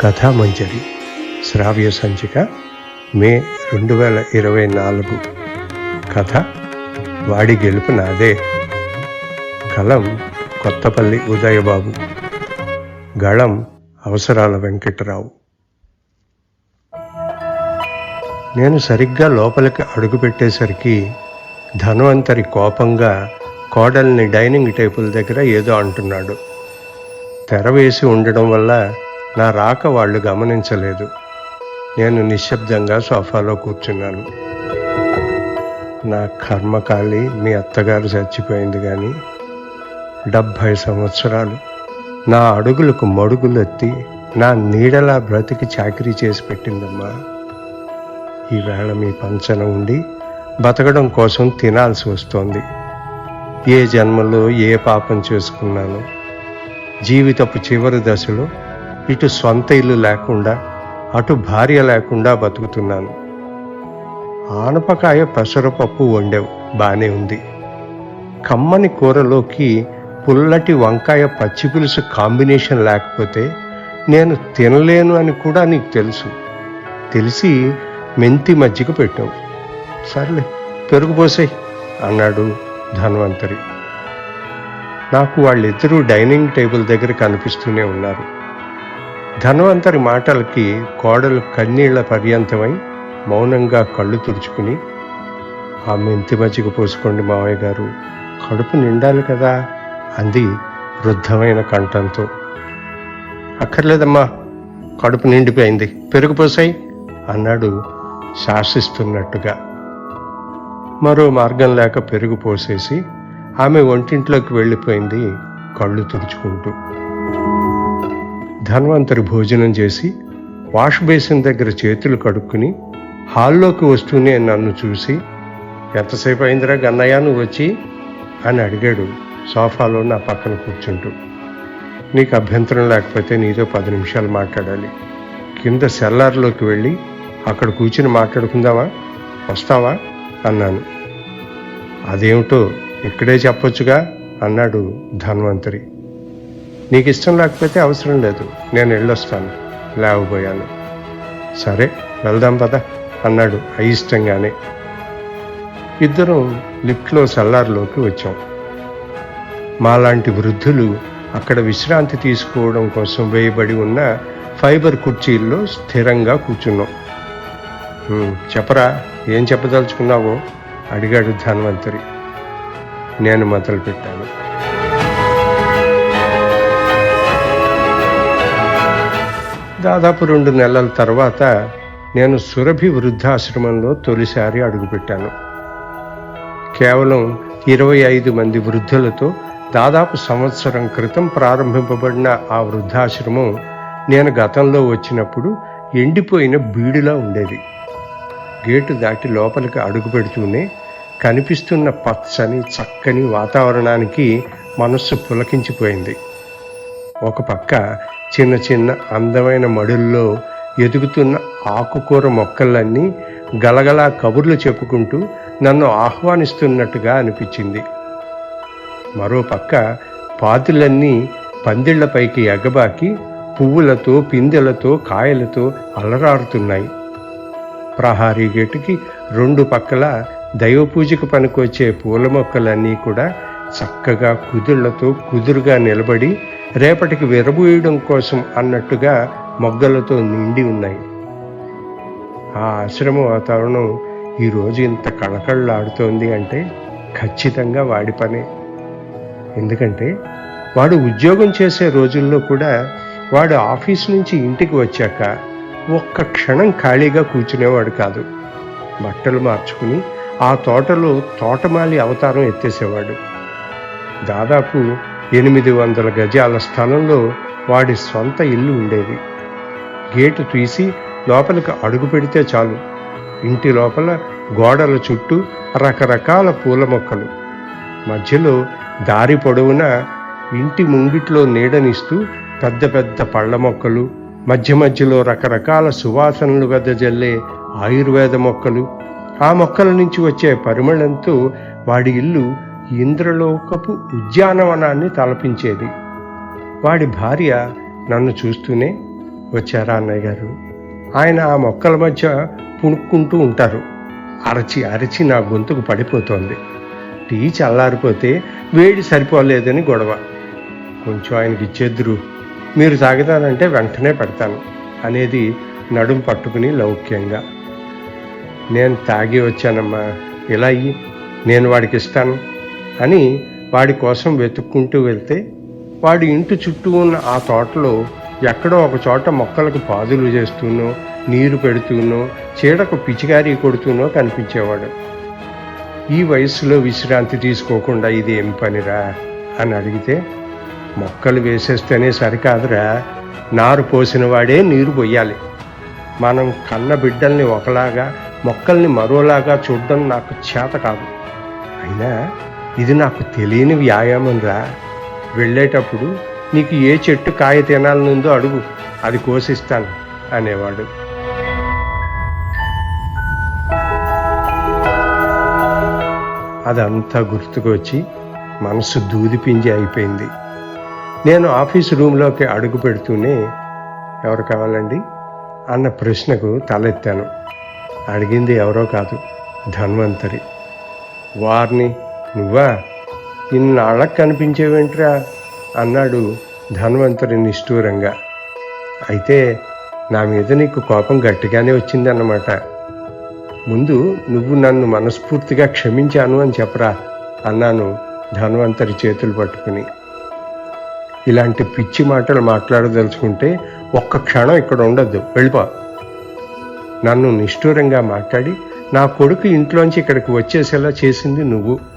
కథామంజరి శ్రావ్య సంచిక మే రెండు వేల ఇరవై నాలుగు. కథ వాడి గెలుపు నాదే. కలం కొత్తపల్లి ఉదయబాబు. గళం అవసరాల వెంకటరావు. నేను సరిగ్గా లోపలికి అడుగుపెట్టేసరికి ధన్వంతరి కోపంగా కోడల్ని డైనింగ్ టేబుల్ దగ్గర ఏదో అంటున్నాడు. తెర వేసి ఉండడం వల్ల నా రాక వాళ్ళు గమనించలేదు. నేను నిశ్శబ్దంగా సోఫాలో కూర్చున్నాను. నా కర్మకాలి మీ అత్తగారు చచ్చిపోయింది కానీ డెబ్భై సంవత్సరాలు నా అడుగులకు మడుగులెత్తి నా నీడలా బ్రతికి చాకరీ చేసి పెట్టిందమ్మా. ఈవేళ మీ పంచన ఉండి బతకడం కోసం తినాల్సి వస్తోంది. ఏ జన్మలో ఏ పాపం చేసుకున్నాను? జీవితపు చివరి దశలో ఇటు స్వంత ఇల్లు లేకుండా అటు భార్య లేకుండా బతుకుతున్నాను. ఆనపకాయ పెసరపప్పు వండావు బానే ఉంది. కమ్మని కూరలోకి పుల్లటి వంకాయ పచ్చి పులుసు కాంబినేషన్ లేకపోతే నేను తినలేను అని కూడా నీకు తెలుసు. తెలిసి మెంతి మజ్జిగ పెట్టావు. సర్లే పెరుగు పోసేయ్ అన్నాడు ధన్వంతరి. నాకు వాళ్ళిద్దరూ డైనింగ్ టేబుల్ దగ్గర కనిపిస్తూనే ఉన్నారు. ధన్వంతరి మాటలకి కోడలు కన్నీళ్ళ పర్యంతమై మౌనంగా కళ్ళు తుడుచుకుని ఆ మెంతి మజ్జిగ పోసుకోండి మావయ్య గారు కడుపు నిండాలి కదా అంది వృద్ధమైన కంఠంతో. అక్కర్లేదమ్మా కడుపు నిండిపోయింది పెరుగు పోసాయి అన్నాడు శాసిస్తున్నట్టుగా. మరో మార్గం లేక పెరుగు పోసేసి ఆమె వంటింట్లోకి వెళ్ళిపోయింది కళ్ళు తుడుచుకుంటూ. ధన్వంతరి భోజనం చేసి వాష్ బేసిన్ దగ్గర చేతులు కడుక్కుని హాల్లోకి వస్తూనే నన్ను చూసి ఎంతసేపు అయిందిరా గన్నయ్య నువ్వు వచ్చి? అని అడిగాడు సోఫాలో నా పక్కన కూర్చుంటూ. నీకు అభ్యంతరం లేకపోతే నీతో పది నిమిషాలు మాట్లాడాలి. కింద సెల్లార్లోకి వెళ్ళి అక్కడ కూర్చుని మాట్లాడుకుందామా? వస్తావా? అన్నాను. అదేమిటో ఇక్కడే చెప్పొచ్చుగా అన్నాడు ధన్వంతరి. నీకు ఇష్టం లేకపోతే అవసరం లేదు. నేను వెళ్ళొస్తాను. లేవబోయాను. సరే వెళ్దాం పద అన్నాడు అయిష్టంగానే. ఇద్దరం లిఫ్ట్లో సల్లార్లోకి వచ్చాం. మాలాంటి వృద్ధులు అక్కడ విశ్రాంతి తీసుకోవడం కోసం వేయబడి ఉన్న ఫైబర్ కుర్చీల్లో స్థిరంగా కూర్చున్నాం. చెప్పరా ఏం చెప్పదలుచుకున్నావో? అడిగాడు ధన్వంతరి. నేను మొదలుపెట్టాను. దాదాపు రెండు నెలల తర్వాత నేను సురభి వృద్ధాశ్రమంలో తొలిసారి అడుగుపెట్టాను. కేవలం ఇరవై ఐదు మంది వృద్ధులతో దాదాపు సంవత్సరం క్రితం ప్రారంభింపబడిన ఆ వృద్ధాశ్రమం నేను గతంలో వచ్చినప్పుడు ఎండిపోయిన బీడులా ఉండేది. గేటు దాటి లోపలికి అడుగు పెడుతూనే కనిపిస్తున్న పచ్చని చక్కని వాతావరణానికి మనస్సు పులకించిపోయింది. ఒక పక్క చిన్న చిన్న అందమైన మడుల్లో ఎదుగుతున్న ఆకుకూర మొక్కలన్నీ గలగలా కబుర్లు చెప్పుకుంటూ నన్ను ఆహ్వానిస్తున్నట్టుగా అనిపించింది. మరో పక్క పాతులన్నీ పందిళ్ళపైకి ఎగబాకి పువ్వులతో పిందెలతో కాయలతో అలరారుతున్నాయి. ప్రహారీ గేటుకి రెండు పక్కల దైవపూజకు పనికొచ్చే పూల మొక్కలన్నీ కూడా చక్కగా కుదుళ్ళతో కుదురుగా నిలబడి రేపటికి విరబూయడం కోసం అన్నట్టుగా మొగ్గలతో నిండి ఉన్నాయి. ఆ ఆశ్రమ వాతావరణం ఈరోజు ఇంత కళకళలాడుతోంది అంటే ఖచ్చితంగా వాడి పనే. ఎందుకంటే వాడు ఉద్యోగం చేసే రోజుల్లో కూడా వాడు ఆఫీస్ నుంచి ఇంటికి వచ్చాక ఒక్క క్షణం ఖాళీగా కూర్చునేవాడు కాదు. బట్టలు మార్చుకుని ఆ తోటలో తోటమాలి అవతారం ఎత్తేసేవాడు. దాదాపు ఎనిమిది వందల గజాల స్థలంలో వాడి స్వంత ఇల్లు ఉండేది. గేటు తీసి లోపలికి అడుగు పెడితే చాలు. ఇంటి లోపల గోడల చుట్టూ రకరకాల పూల మొక్కలు. మధ్యలో దారి పొడవునా ఇంటి ముంగిట్లో నీడనిస్తూ పెద్ద పెద్ద పళ్ళ మొక్కలు మధ్య మధ్యలో రకరకాల సువాసనలు వెదజల్లే ఆయుర్వేద మొక్కలు. ఆ మొక్కల నుంచి వచ్చే పరిమళంతో వాడి ఇల్లు ఇంద్రలోకపు ఉద్యానవనాన్ని తలపించేది. వాడి భార్య నన్ను చూస్తూనే వచ్చారా అన్నయ్య గారు? ఆయన ఆ మొక్కల మధ్య పుణుక్కుంటూ ఉంటారు. అరచి అరచి నా గొంతుకు పడిపోతోంది. టీ చల్లారిపోతే వేడి సరిపోలేదని గొడవ. కొంచెం ఆయనకి ఇచ్చేద్దురు. మీరు తాగుతానంటే వెంటనే పెడతాను అనేది నడుం పట్టుకుని లౌక్యంగా. నేను తాగి వచ్చానమ్మా. ఇలా అయ్యి నేను వాడికి ఇస్తాను. అని వాడి కోసం వెతుక్కుంటూ వెళ్తే వాడి ఇంటి చుట్టూ ఉన్న ఆ తోటలో ఎక్కడో ఒక చోట మొక్కలకు పాదులు చేస్తూనో నీరు పెడుతూనో చీడకు పిచికారీ కొడుతూనో కనిపించేవాడు. ఈ వయసులో విశ్రాంతి తీసుకోకుండా ఇది ఏం పనిరా అని అడిగితే మొక్కలు వేసేస్తేనే సరికాదురా నారు పోసిన వాడే నీరు పొయ్యాలి మనం కన్న బిడ్డల్ని ఒకలాగా మొక్కల్ని మరోలాగా చూడడం నాకు చేత కాదు. అయినా ఇది నాకు తెలియని వ్యాయామం రా వెళ్ళేటప్పుడు నీకు ఏ చెట్టు కాయ తినాలనుందో అడుగు అది కోసిస్తాను అనేవాడు. అదంతా గుర్తుకొచ్చి మనసు దూదిపింజి అయిపోయింది. నేను ఆఫీస్ రూమ్లోకి అడుగు పెడుతూనే ఎవరు కావాలండి? అన్న ప్రశ్నకు తలెత్తాను. అడిగింది ఎవరో కాదు ధన్వంతరి. వారిని నువ్వా? ఇన్నాళ్ళకు కనిపించేవేంట్రా? అన్నాడు ధన్వంతరి నిష్ఠూరంగా. అయితే నా మీద నీకు కోపం గట్టిగానే వచ్చిందన్నమాట. ముందు నువ్వు నన్ను మనస్ఫూర్తిగా క్షమించాను అని చెప్పరా? అన్నాను ధన్వంతరి చేతులు పట్టుకుని. ఇలాంటి పిచ్చి మాటలు మాట్లాడదలుచుకుంటే ఒక్క క్షణం ఇక్కడ ఉండద్దు. వెళ్ళిపో. నన్ను నిష్ఠూరంగా మాట్లాడి నా కొడుకు ఇంట్లోంచి ఇక్కడికి వచ్చేసేలా చేసింది నువ్వు.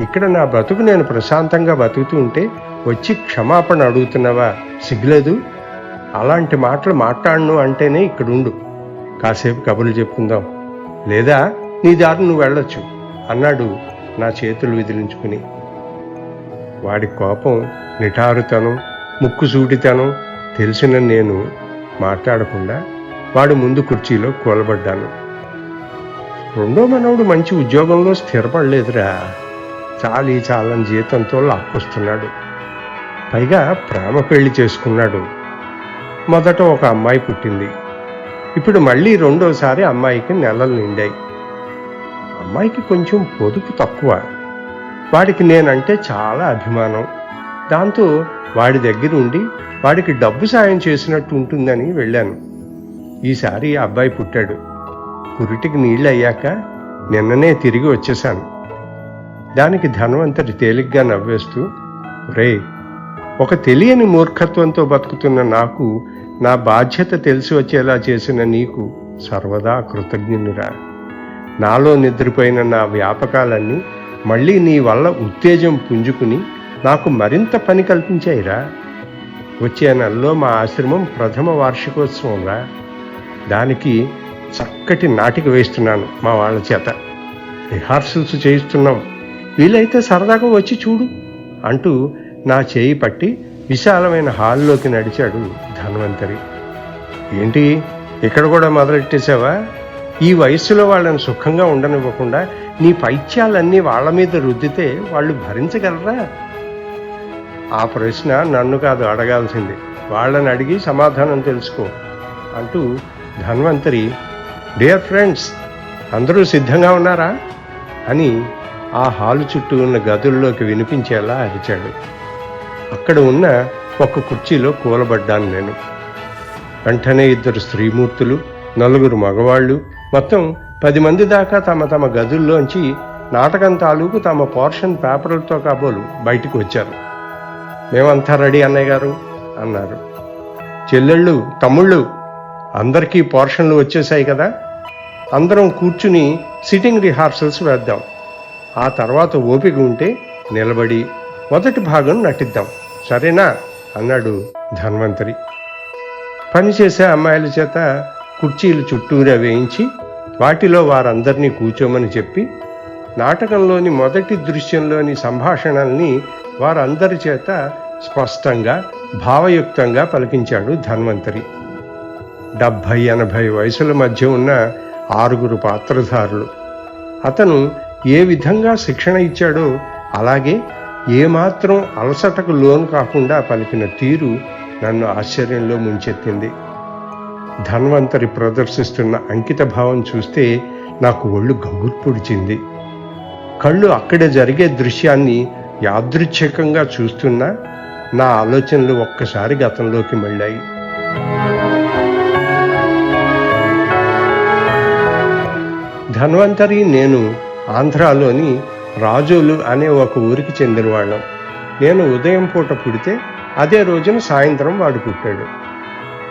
ఇక్కడ నా బ్రతుకు నేను ప్రశాంతంగా బతుకుతూ ఉంటే వచ్చి క్షమాపణ అడుగుతున్నావా? సిగ్గులేదు. అలాంటి మాటలు మాట్లాడను అంటేనే ఇక్కడ ఉండు కాసేపు కబుర్లు చెప్పుకుందాం. లేదా నీ దారి నువ్వు వెళ్ళొచ్చు అన్నాడు నా చేతులు విదిలించుకుని. వాడి కోపం నిటారుతనం ముక్కు సూటితనం తెలిసిన నేను మాట్లాడకుండా వాడు ముందు కుర్చీలో కూలబడ్డాను. రెండో మనవడు మంచి ఉద్యోగంలో స్థిరపడలేదురా. చాలీ చాలని జీతంతో లాక్కొస్తున్నాడు. పైగా ప్రేమ పెళ్ళి చేసుకున్నాడు. మొదట ఒక అమ్మాయి పుట్టింది. ఇప్పుడు మళ్ళీ రెండోసారి అమ్మాయికి నెలలు నిండాయి. అమ్మాయికి కొంచెం పొదుపు తక్కువ. వాడికి నేనంటే చాలా అభిమానం. దాంతో వాడి దగ్గర ఉండి వాడికి డబ్బు సాయం చేసినట్టు ఉంటుందని వెళ్ళాను. ఈసారి అబ్బాయి పుట్టాడు. కురిటికి నీళ్ళు అయ్యాక నిన్ననే తిరిగి వచ్చేశాను. దానికి ధనవంతరి తేలిగ్గా నవ్వేస్తూ రే ఒక తెలియని మూర్ఖత్వంతో బతుకుతున్న నాకు నా బాధ్యత తెలిసి వచ్చేలా చేసిన నీకు సర్వదా కృతజ్ఞునిరా. నాలో నిద్రపోయిన నా వ్యాపకాలన్నీ మళ్ళీ నీ వల్ల ఉత్తేజం పుంజుకుని నాకు మరింత పని కల్పించాయిరా. వచ్చే నెలలో మా ఆశ్రమం ప్రథమ వార్షికోత్సవంరా. దానికి చక్కటి నాటిక వేస్తున్నాను మా వాళ్ళ చేత. రిహార్సల్స్ చేయిస్తున్నాం. వీలైతే సరదాగా వచ్చి చూడు అంటూ నా చేయి పట్టి విశాలమైన హాల్లోకి నడిచాడు ధన్వంతరి. ఏంటి ఇక్కడ కూడా మొదలెట్టేశావా? ఈ వయస్సులో వాళ్ళని సుఖంగా ఉండనివ్వకుండా నీ పైత్యాలన్నీ వాళ్ళ మీద రుద్దితే వాళ్ళు భరించగలరా? ఆ ప్రశ్న నన్ను కాదు అడగాల్సింది. వాళ్ళని అడిగి సమాధానం తెలుసుకో అంటూ ధన్వంతరి డియర్ ఫ్రెండ్స్ అందరూ సిద్ధంగా ఉన్నారా? అని ఆ హాలు చుట్టూ ఉన్న గదుల్లోకి వినిపించేలా అరిచాడు. అక్కడ ఉన్న ఒక కుర్చీలో కూలబడ్డాను నేను. వెంటనే ఇద్దరు స్త్రీమూర్తులు నలుగురు మగవాళ్ళు మొత్తం పది మంది దాకా తమ తమ గదుల్లోంచి నాటకం తాలూకు తమ పోర్షన్ పేపర్లతో కాబోలు బయటకు వచ్చారు. మేమంతా రెడీ అన్నయ్య గారు అన్నారు. చెల్లెళ్ళు తమ్ముళ్ళు అందరికీ పోర్షన్లు వచ్చేసాయి కదా. అందరం కూర్చుని సిట్టింగ్ రిహార్సల్స్ వేద్దాం. ఆ తర్వాత ఓపిక ఉంటే నిలబడి మొదటి భాగం నటిద్దాం. సరేనా? అన్నాడు ధన్వంతరి. పనిచేసే అమ్మాయిల చేత కుర్చీలు చుట్టూరా వేయించి వాటిలో వారందరినీ కూర్చోమని చెప్పి నాటకంలోని మొదటి దృశ్యంలోని సంభాషణల్ని వారందరి చేత స్పష్టంగా భావయుక్తంగా పలికించాడు ధన్వంతరి. డెబ్భై ఎనభై వయసుల మధ్య ఉన్న ఆరుగురు పాత్రధారులు. అతను ఏ విధంగా శిక్షణ ఇచ్చాడో అలాగే ఏమాత్రం అలసటకు లోను కాకుండా పలికిన తీరు నన్ను ఆశ్చర్యంలో ముంచెత్తింది. ధన్వంతరి ప్రదర్శిస్తున్న అంకిత భావం చూస్తే నాకు ఒళ్ళు గగుర్పొడిచింది కళ్ళు అక్కడే జరిగే దృశ్యాన్ని యాదృచ్ఛికంగా చూస్తున్నా నా ఆలోచనలు ఒక్కసారి గతంలోకి మళ్ళాయి. ధన్వంతరి నేను ఆంధ్రాలోని రాజోలు అనే ఒక ఊరికి చెందినవాళ్ళం. నేను ఉదయం పూట పుడితే అదే రోజున సాయంత్రం వాడు పుట్టాడు.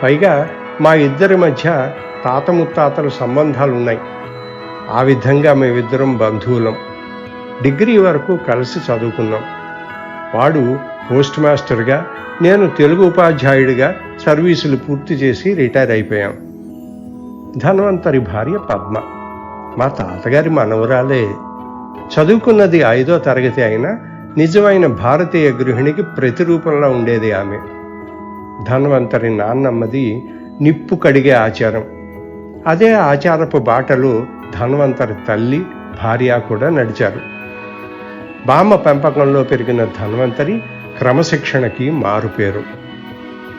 పైగా మా ఇద్దరి మధ్య తాత ముత్తాతల సంబంధాలు ఉన్నాయి ఆ విధంగా మేమిద్దరం బంధువులం. డిగ్రీ వరకు కలిసి చదువుకున్నాం. వాడు పోస్ట్ మాస్టర్గా నేను తెలుగు ఉపాధ్యాయుడిగా సర్వీసులు పూర్తి చేసి రిటైర్ అయిపోయాం. ధన్వంతరి భార్య పద్మ. మా తాతగారి మనవరాలే చదువుకున్నది ఐదో తరగతి అయినా నిజమైన భారతీయ గృహిణికి ప్రతిరూపంలో ఉండేది ఆమె. ధన్వంతరి నాన్నమ్మది నిప్పు కడిగే ఆచారం. అదే ఆచారపు బాటలు ధన్వంతరి తల్లి భార్య కూడా నడిచారు. బామ్మ పెంపకంలో పెరిగిన ధన్వంతరి క్రమశిక్షణకి మారుపేరు.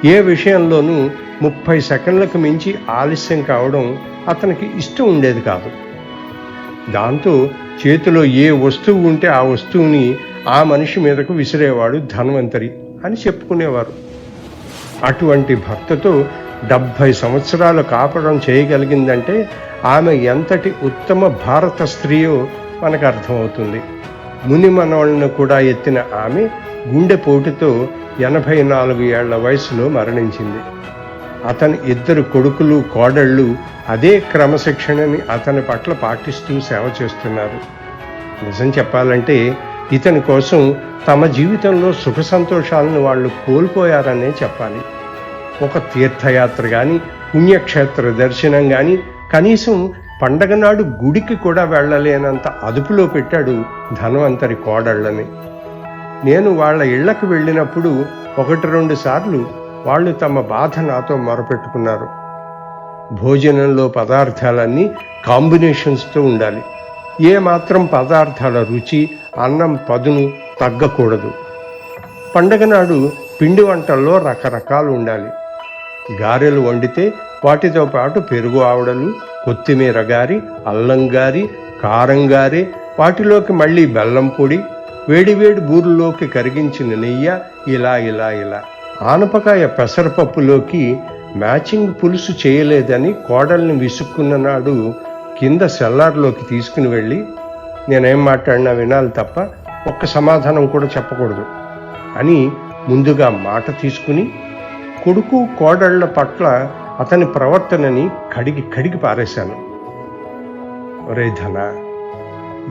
ఏ విషయంలోనూ ముప్పై సెకండ్లకు మించి ఆలస్యం కావడం అతనికి ఇష్టం ఉండేది కాదు. దాంతో చేతిలో ఏ వస్తువు ఉంటే ఆ వస్తువుని ఆ మనిషి మీదకు విసిరేవాడు ధన్వంతరి అని చెప్పుకునేవారు. అటువంటి భర్తతో డెబ్భై సంవత్సరాలు కాపడం చేయగలిగిందంటే ఆమె ఎంతటి ఉత్తమ భారత స్త్రీయో మనకు అర్థమవుతుంది ముని మనవళ్ళను కూడా ఎత్తిన ఆమె గుండెపోటుతో ఎనభై నాలుగు ఏళ్ళ వయసులో మరణించింది. అతని ఇద్దరు కొడుకులు కోడళ్ళు అదే క్రమశిక్షణని అతని పట్ల పాటిస్తూ సేవ చేస్తున్నారు. నిజం చెప్పాలంటే ఇతని కోసం తమ జీవితంలో సుఖ సంతోషాలను వాళ్ళు కోల్పోయారనే చెప్పాలి. ఒక తీర్థయాత్ర కానీ పుణ్యక్షేత్ర దర్శనం కానీ కనీసం పండగ నాడు గుడికి కూడా వెళ్ళలేనంత అదుపులో పెట్టాడు ధనవంతరి కోడళ్ళని. నేను వాళ్ళ ఇళ్ళకు వెళ్ళినప్పుడు ఒకటి రెండు సార్లు వాళ్ళు తమ బాధ నాతో మొరపెట్టుకున్నారు. భోజనంలో పదార్థాలన్నీ కాంబినేషన్స్తో ఉండాలి. ఏ మాత్రం పదార్థాల రుచి అన్నం పదును తగ్గకూడదు. పండగ నాడు పిండి వంటల్లో రకరకాలు ఉండాలి. గారెలు వండితే వాటితో పాటు పెరుగు ఆవడలు కొత్తిమీర గారి అల్లం గారి కారం గారి వాటిలోకి మళ్ళీ బెల్లం పొడి వేడివేడి బూరులోకి కరిగించిన నెయ్య ఇలా ఇలా ఇలా. ఆనపకాయ పెసరపప్పులోకి మ్యాచింగ్ పులుసు చేయలేదని కోడల్ని విసుక్కున్న నాడు కింద సెల్లార్లోకి తీసుకుని వెళ్ళి నేనేం మాట్లాడినా వినాలి తప్ప ఒక్క సమాధానం కూడా చెప్పకూడదు అని ముందుగా మాట తీసుకుని కొడుకు కోడళ్ళ పట్ల అతని ప్రవర్తనని కడిగి కడిగి పారేశాను. ఒరే ధన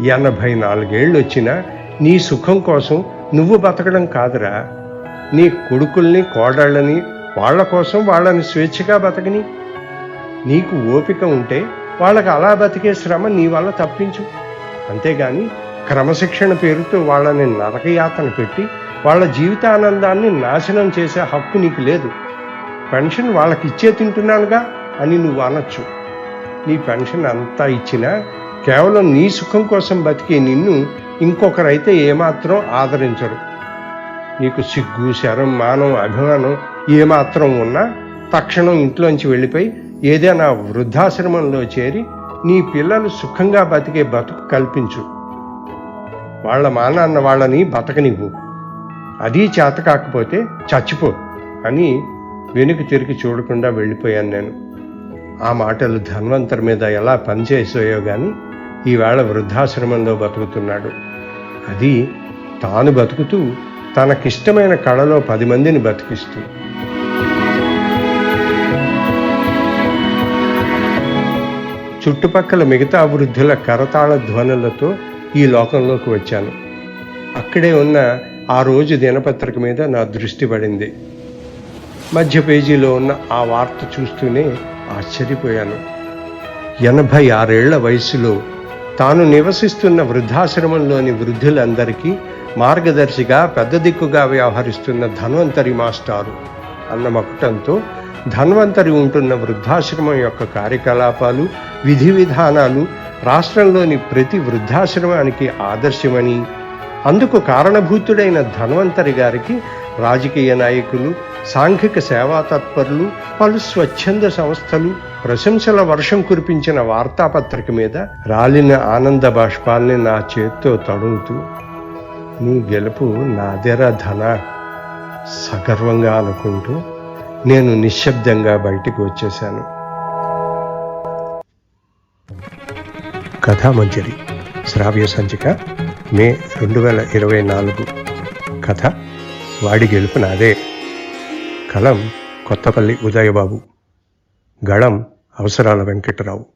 ఎనభై నాలుగేళ్ళు వచ్చినా నీ సుఖం కోసం నువ్వు బతకడం కాదురా. నీ కొడుకుల్ని కోడళ్ళని వాళ్ళ కోసం వాళ్ళని స్వేచ్ఛగా బతకని. నీకు ఓపిక ఉంటే వాళ్ళకి అలా బతికే శ్రమ నీ వల్ల తప్పించు. అంతేగాని క్రమశిక్షణ పేరుతో వాళ్ళని నరకయాతన పెట్టి వాళ్ళ జీవితానందాన్ని నాశనం చేసే హక్కు నీకు లేదు. పెన్షన్ వాళ్ళకి ఇచ్చే తింటున్నానుగా అని నువ్వు అనొచ్చు. నీ పెన్షన్ అంతా ఇచ్చినా కేవలం నీ సుఖం కోసం బతికే నిన్ను ఇంకొకరైతే ఏమాత్రం ఆదరించరు. నీకు సిగ్గు శరం మానం అభిమానం ఏమాత్రం ఉన్నా తక్షణం ఇంట్లోంచి వెళ్ళిపోయి ఏదైనా వృద్ధాశ్రమంలో చేరి నీ పిల్లలు సుఖంగా బతికే బతుకు కల్పించు. వాళ్ళ మానాన్న వాళ్ళని బతకనివ్వు. అది చేత కాకపోతే చచ్చిపో అని వెనుక తిరిగి చూడకుండా వెళ్ళిపోయాను నేను. ఆ మాటలు ధన్వంతర్ మీద ఎలా పనిచేసాయో కానీ ఈవేళ వృద్ధాశ్రమంలో బతుకుతున్నాడు. అది తాను బతుకుతూ తనకిష్టమైన కళలో పది మందిని బతికిస్తూ. చుట్టుపక్కల మిగతా వృద్ధుల కరతాళ ధ్వనులతో ఈ లోకంలోకి వచ్చాను. అక్కడే ఉన్న ఆ రోజు దినపత్రిక మీద నా దృష్టి పడింది. మధ్య పేజీలో ఉన్న ఆ వార్త చూస్తూనే ఆశ్చర్యపోయాను. ఎనభై ఆరేళ్ళ వయసులో తాను నివసిస్తున్న వృద్ధాశ్రమంలోని వృద్ధులందరికీ మార్గదర్శిగా పెద్ద దిక్కుగా వ్యవహరిస్తున్న ధన్వంతరి మాస్టారు. అన్న మకుటంతో ధన్వంతరి ఉంటున్న వృద్ధాశ్రమం యొక్క కార్యకలాపాలు విధి విధానాలు రాష్ట్రంలోని ప్రతి వృద్ధాశ్రమానికి ఆదర్శమని అందుకు కారణభూతుడైన ధన్వంతరి గారికి రాజకీయ నాయకులు సాంఘిక సేవా తత్పరులు పలు స్వచ్ఛంద సంస్థలు ప్రశంసల వర్షం కురిపించిన వార్తాపత్రిక మీద రాలిన ఆనంద బాష్పాల్ని నా చేత్తో తడుగుతూ నీ గెలుపు నాదెరా ధన. సగర్వంగా అనుకుంటూ నేను నిశ్శబ్దంగా బయటికి వచ్చేశాను. కథామంజరి శ్రావ్య సంచిక మే రెండు వేల ఇరవై నాలుగు. కథ వాడి గెలుపు నాదే. కలం కొత్తపల్లి ఉదయబాబు. గళం అవసరాల వెంకటరావు.